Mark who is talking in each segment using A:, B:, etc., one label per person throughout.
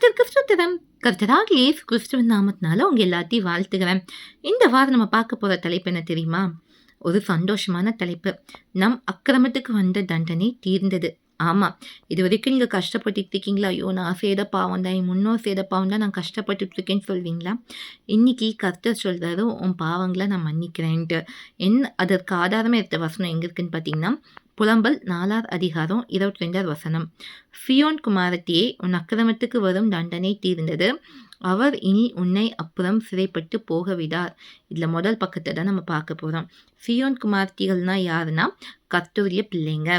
A: கர்த்தருக்கு ஸ்தோத்திரம் கர்த்தராக ஏசு கிறிஸ்துவின் நாமத்தினால உங்க எல்லாத்தையும் வாழ்த்துகிறேன். இந்த வாரம் நம்ம பார்க்க போற தலைப்பு என்ன தெரியுமா? ஒரு சந்தோஷமான தலைப்பு. நம் அக்கிரமத்துக்கு வந்த தண்டனை தீர்ந்தது. ஆமாம் இது வரைக்கும் நீங்கள் கஷ்டப்பட்டுட்டு இருக்கீங்களா? ஐயோ நான் செய்த பாவம் தான் என் முன்னோர் செய்த பாவம் தான் நான் கஷ்டப்பட்டுட்டு இருக்கேன்னு சொல்வீங்களா? இன்னைக்கு கர்த்தர் சொல்கிறாரு உன் பாவங்களை நான் மன்னிக்கிறேன்ட்டு. என்ன அதற்கு ஆதாரமே எடுத்த வசனம் எங்கே இருக்குன்னு பார்த்தீங்கன்னா புலம்பல் நாலாவது அதிகாரம் இருபத்தி ரெண்டாவது வசனம். ஃபியோன் குமாரத்தியே உன் அக்கிரமத்துக்கு வரும் தண்டனை தீர்ந்தது. அவர் இனி உன்னை அப்புறம் சிறைப்பட்டு போக விடார் இதில் முதல் பக்கத்தை தான் நம்ம பார்க்க போகிறோம் ஃபியோன் குமார்த்திகள்னால் யாருன்னா கத்தூரிய பிள்ளைங்க.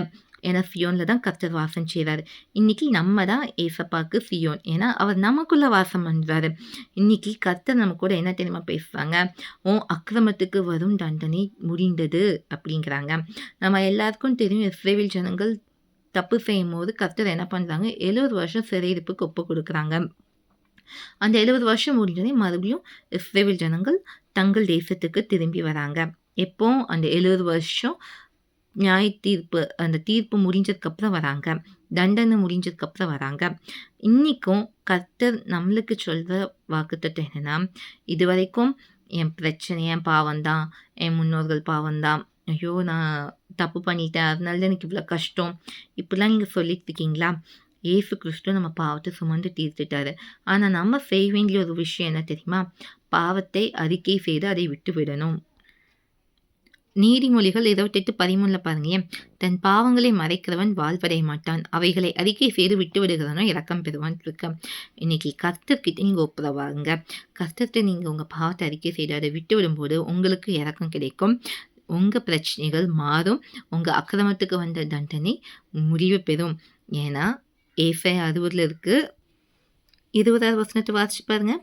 A: ஏன்னா ஃபியோனில் தான் கர்த்தர் வாசம் செய்கிறார் இன்றைக்கி நம்ம தான் ஏசப்பாக்கு ஃபியோன் ஏன்னா அவர் நமக்குள்ளே வாசம் பண்ணுறாரு இன்றைக்கி கர்த்தர் நம்ம கூட என்ன தெரியுமா பேசுவாங்க? உன் அக்கிரமத்துக்கு வரும் தண்டனை முடிந்தது அப்படிங்கிறாங்க. நம்ம எல்லாருக்கும் தெரியும் இஸ்ரேவில் ஜனங்கள் தப்பு செய்யும் போது கர்த்தர் என்ன பண்ணுறாங்க எழுபது வருஷம் சிறையிருப்புக்கு ஒப்பு கொடுக்குறாங்க. அந்த எழுபது வருஷம் முடிஞ்சோடனே மறுபடியும் இஸ்ரேவில் ஜனங்கள் தங்கள் தேசத்துக்கு திரும்பி வராங்க. எப்போ? அந்த எழுபது வருஷம் நியாய தீர்ப்பு அந்த தீர்ப்பு முடிஞ்சதுக்கப்புறம் வராங்க. தண்டனை முடிஞ்சதுக்கப்புறம் வராங்க. இன்றைக்கும் கர்த்தர் நம்மளுக்கு சொல்கிற வாக்குத்தத்தை என்னென்னா இது வரைக்கும் என் பிரச்சனை என் பாவம்தான் என் முன்னோர்கள் பாவம்தான். ஐயோ நான் தப்பு பண்ணிட்டேன். அதனால எனக்கு இவ்வளோ கஷ்டம். இப்படிலாம் நீங்கள் சொல்லிட்டு இருக்கீங்களா? ஏசு கிறிஸ்து நம்ம பாவத்தை சுமந்து தீர்த்துட்டாரு. ஆனால் நம்ம செய்ய வேண்டிய ஒரு விஷயம் என்ன தெரியுமா? பாவத்தை அறிக்கை செய்து அதை விட்டு விடணும் நீதிமொழிகள் இருபத்தெட்டு பதிமூணில் பாருங்க. தன் பாவங்களை மறைக்கிறவன் வாழ்வடைய மாட்டான். அவைகளை அறிக்கை செய்து விட்டு விடுகிறவனோ இறக்கம் பெறுவான் இருக்க இன்னைக்கு கர்த்தர்கிட்ட நீங்கள் ஒப்புரவாங்க கர்த்தத்தை நீங்கள் உங்கள் பாவத்தை அறிக்கை செய்து அதை விட்டு விடும்போது உங்களுக்கு இறக்கம் கிடைக்கும். உங்கள் பிரச்சனைகள் மாறும். உங்கள் அக்கிரமத்துக்கு வந்த தண்டனை முடிவு பெறும். ஏன்னா ஏஃபை அறுபதில் இருக்குது இருபதாவது வசனத்தை வாசிச்சு பாருங்கள்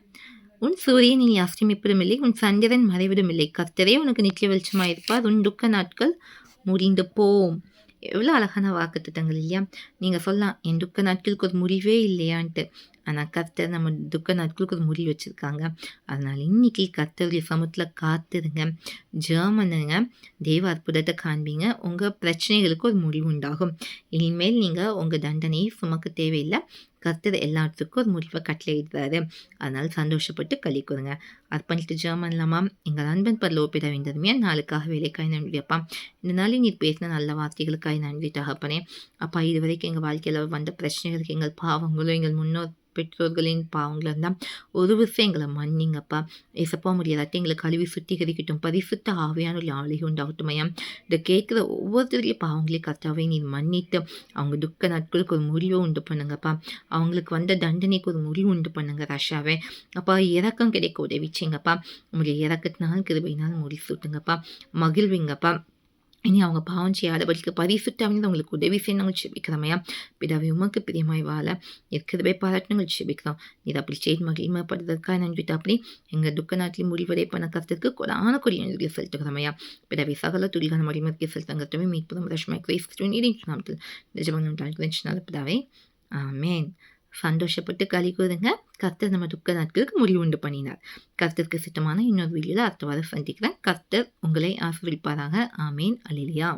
A: உன் சூரியன் நீ அஸ்தமிப்பதும் இல்லை உன் சந்திரன் மறைவிடும் இல்லை கர்த்தரே உனக்கு நித்திய வெளிச்சமாக இருப்பார் உன் துக்க நாட்கள் முடிந்து போம். எவ்வளோ அழகான வாக்கு திட்டங்கள் இல்லையா? நீங்கள் சொல்லலாம் என் துக்க நாட்களுக்கு ஒரு முடிவே இல்லையான்ட்டு. ஆனால் கர்த்தர் நம்ம துக்க நாட்களுக்கு ஒரு முடிவு வச்சுருக்காங்க. அதனால் இன்னைக்கு கர்த்தருடைய சமூகத்தில் காத்துருங்க ஜெர்மனுங்க தேவ அற்புதத்தை காண்பீங்க. உங்கள் பிரச்சனைகளுக்கு ஒரு முடிவு உண்டாகும். இனிமேல் நீங்கள் உங்கள் தண்டனையை சுமக்க தேவையில்லை. கர்த்தர் எல்லாத்துக்கும் ஒரு முடிவை கட்டளையிடுறாரு அதனால் சந்தோஷப்பட்டு களி கொடுங்க. அர்ப்பணித்து ஜெர்மன்லாமா எங்கள் அன்பன் பரலோ பிற வேண்டதுமே நாளுக்காக வேலைக்காய் நன்றி அப்பா இந்த நாளில் நீர் பேசின நல்ல வார்த்தைகளுக்காக நன்றி தகப்பனே. அப்பா இது வரைக்கும் எங்கள் வாழ்க்கையில் வந்த பிரச்சனைகளுக்கு எங்கள் பாவங்களும் எங்கள் முன்னோர் பெற்றோர்களின் பாவங்களை இருந்தால் ஒரு விஷயம் எங்களை மன்னிங்கப்பா. ஏசப்பா முடியாதாட்டி எங்களை கழுவி சுத்திகரிக்கட்டும். பரிசுத்த ஆவையான ஒரு ஆளுகை உண்டாகட்டுமையா இதை கேட்குற ஒவ்வொருத்தருடைய பாவங்களையும் கரெக்டாகவே நீ மன்னித்து அவங்க துக்க நாட்களுக்கு ஒரு முடிவை உண்டு பண்ணுங்கப்பா. அவங்களுக்கு வந்த தண்டனைக்கு ஒரு முடிவு உண்டு பண்ணுங்க ரஷாவே அப்பா இறக்கம் கிடைக்க உதவிச்சிங்கப்பா உங்களுடைய இறக்கத்தினால் கிருபையினால் முடி சுட்டுங்கப்பா. மகிழ்விங்கப்பா. இனி அவங்க பாவம் செய்யாதபடிக்கு பரிசுத்தாவின் அவங்களுக்கு உதவி செய்ய நாங்கள் செபிக்கிறோமையா பிதாவை உமக்கு பிரியமாய் வாழ இருக்கிறதே பாராட்டுங்கள் செபிக்கிறோம். இது அப்படி செய்து மகிழ்மைப்படுறதுக்காக நன்றிட்டு அப்படி எங்கள் துக்க நாட்டில் முடிவடை பண்ண கருத்துக்கு கொடான கொடிய நன்றி செலுத்துகிறோமையா பிதாவை சகல துரிகான மடிமத்திய செலுத்தங்கத்தமே மீட்பதும் ரஷ்மை கிரைஸ்து நீரின் நாமத்தில் நிஜமாக பிதாவே ஆமேன். சந்தோஷப்பட்டு களி கூறுங்க கர்த்தர் நம்ம துக்க நாட்களுக்கு முடிவு உண்டு பண்ணினார். கர்த்தருக்கு சித்தமான இன்னொரு வீடியோவில் அடுத்த வாரம் சந்திக்கிறேன். கர்த்தர் உங்களை ஆசிர்வதிப்பாராக. ஆமேன். அலிலியா